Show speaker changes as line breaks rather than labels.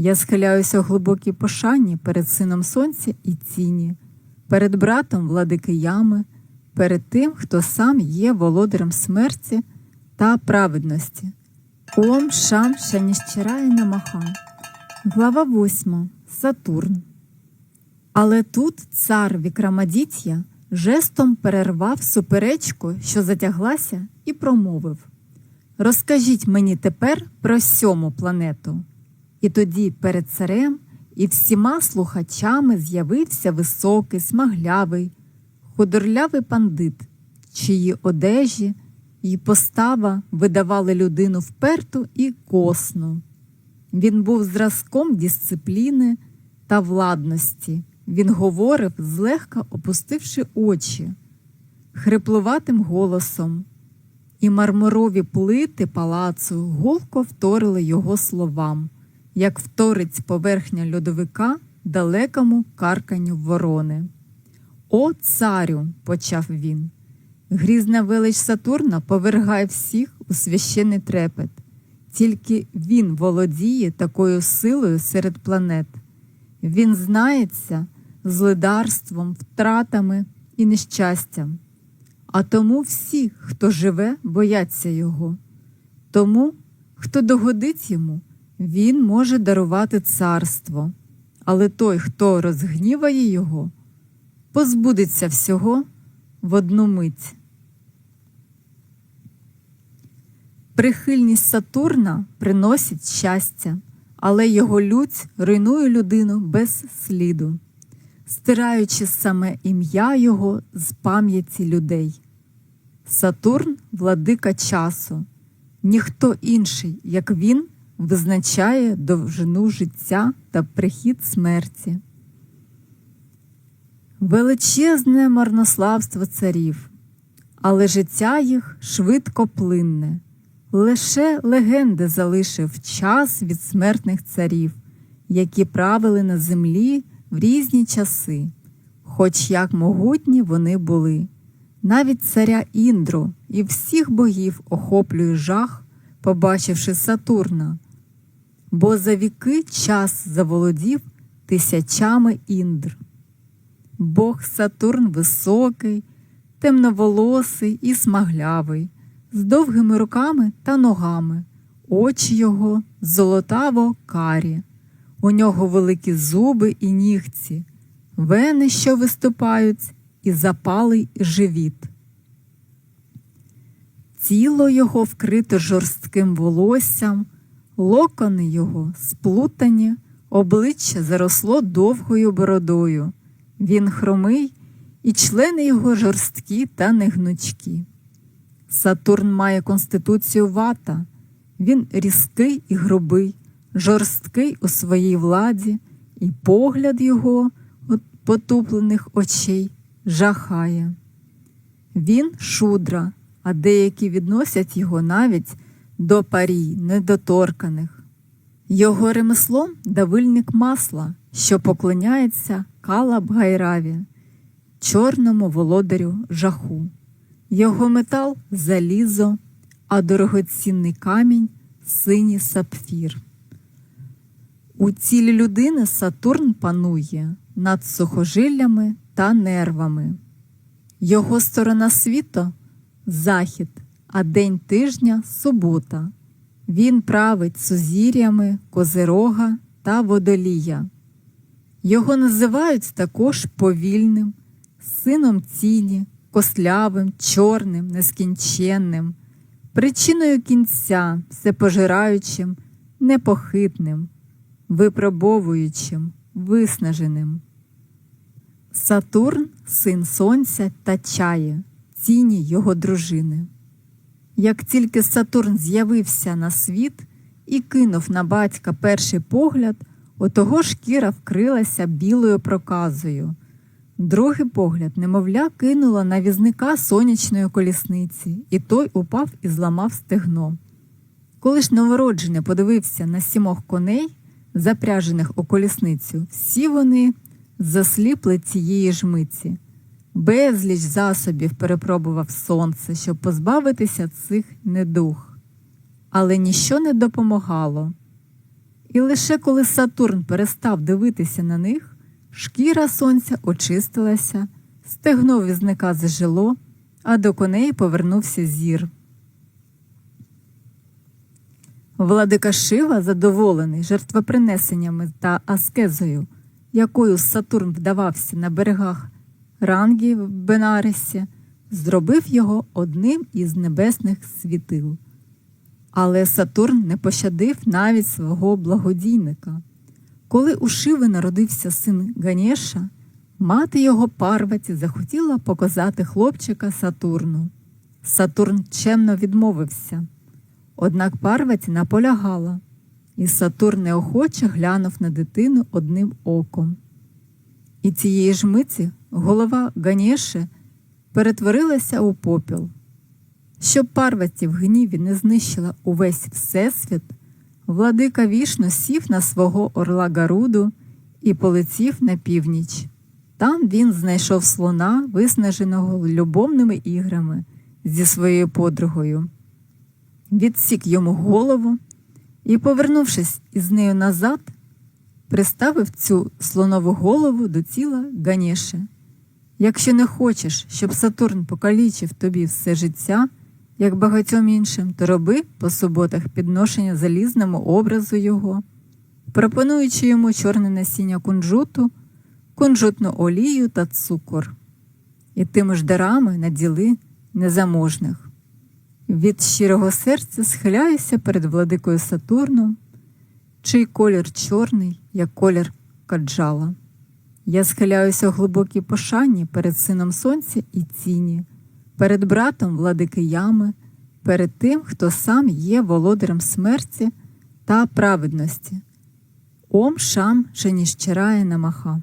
Я схиляюся у глибокій пошані перед сином сонця і тіні, перед братом владики ями, перед тим, хто сам є володарем смерті та праведності. Ом Шам Шаніщирає Намаха. Глава 8. Сатурн. Але тут цар Вікрамадіт'я жестом перервав суперечку, що затяглася, і промовив Розкажіть мені тепер про сьому планету. І тоді перед царем і всіма слухачами з'явився високий, смаглявий, худорлявий пандит, чиї одежі і постава видавали людину вперту і косну. Він був зразком дисципліни та владності. Він говорив, злегка опустивши очі, хриплуватим голосом, і мармурові плити палацу гулко вторили його словам, як вторить поверхня льодовика далекому карканню ворони. О, царю, почав він, грізна велич Сатурна повергає всіх у священний трепет. Тільки він володіє такою силою серед планет. Він знається злидарством, втратами і нещастям. А тому всі, хто живе, бояться його. Тому, хто догодить йому, він може дарувати царство. Але той, хто розгніває його, позбудеться всього в одну мить. Прихильність Сатурна приносить щастя, але його лють руйнує людину без сліду, стираючи саме ім'я його з пам'яті людей. Сатурн владика часу, ніхто інший, як він, визначає довжину життя та прихід смерті. Величезне марнославство царів, але життя їх швидко плинне. Лише легенди залишив час від смертних царів, які правили на землі в різні часи, хоч як могутні вони були. Навіть царя Індру і всіх богів охоплює жах, побачивши Сатурна, бо за віки час заволодів тисячами індр. Бог Сатурн високий, темноволосий і смаглявий з довгими руками та ногами, очі його золотаво карі, у нього великі зуби і нігці, вени, що виступають, і запалий живіт. Тіло його вкрите жорстким волоссям, локони його сплутані, обличчя заросло довгою бородою. Він хромий, і члени його жорсткі та негнучкі. Сатурн має конституцію вата, він різкий і грубий, жорсткий у своїй владі, і погляд його от потуплених очей жахає. Він шудра, а деякі відносять його навіть до парій недоторканих. Його ремеслом давильник масла, що поклоняється Калаб Гайраві, чорному володарю жаху. Його метал залізо, а дорогоцінний камінь синій сапфір. У тілі людини Сатурн панує над сухожиллями та нервами. Його сторона світу захід, а день тижня субота. Він править сузір'ями козирога та водолія. Його називають також повільним, сином тіні кослявим, чорним, нескінченним, причиною кінця, всепожираючим, непохитним, випробовуючим, виснаженим. Сатурн, син сонця та чає, тіні його дружини. Як тільки Сатурн з'явився на світ і кинув на батька перший погляд, отого шкіра вкрилася білою проказою. Другий погляд, немовля, кинуло на візника сонячної колісниці, і той упав і зламав стегно. Коли ж новороджений подивився на сімох коней, запряжених у колісницю, всі вони засліпли цієї ж миці. Безліч засобів перепробував сонце, щоб позбавитися цих недух. Але ніщо не допомагало. І лише коли Сатурн перестав дивитися на них, шкіра сонця очистилася, стегно візника зажило, а до коней повернувся зір. Владика Шива, задоволений жертвопринесеннями та аскезою, якою Сатурн вдавався на берегах Рангі в Бенаресі, зробив його одним із небесних світил. Але Сатурн не пощадив навіть свого благодійника. Коли у Шиви народився син Ганєша, мати його Парваті захотіла показати хлопчика Сатурну. Сатурн чемно відмовився. Однак Парваті наполягала, і Сатурн неохоче глянув на дитину одним оком. І цієї ж миті голова Ганєши перетворилася у попіл. Щоб Парваті в гніві не знищила увесь всесвіт, владика вішно сів на свого орла Гаруду і полетів на північ. Там він знайшов слона, виснаженого любовними іграми зі своєю подругою. Відсік йому голову і, повернувшись із нею назад, приставив цю слонову голову до тіла Ганєши. Якщо не хочеш, щоб Сатурн покалічив тобі все життя, як багатьом іншим, то роби по суботах підношення залізному образу його, пропонуючи йому чорне насіння кунжуту, кунжутну олію та цукор, і тими ж дарами наділи незаможних. Від щирого серця схиляюся перед владикою Сатурном, чий колір чорний, як колір каджала. Я схиляюся у глибокій пошані перед сином сонця і ціні, перед братом владики ями, перед тим, хто сам є володарем смерті та праведності. Ом шам Шеніщарає намаха.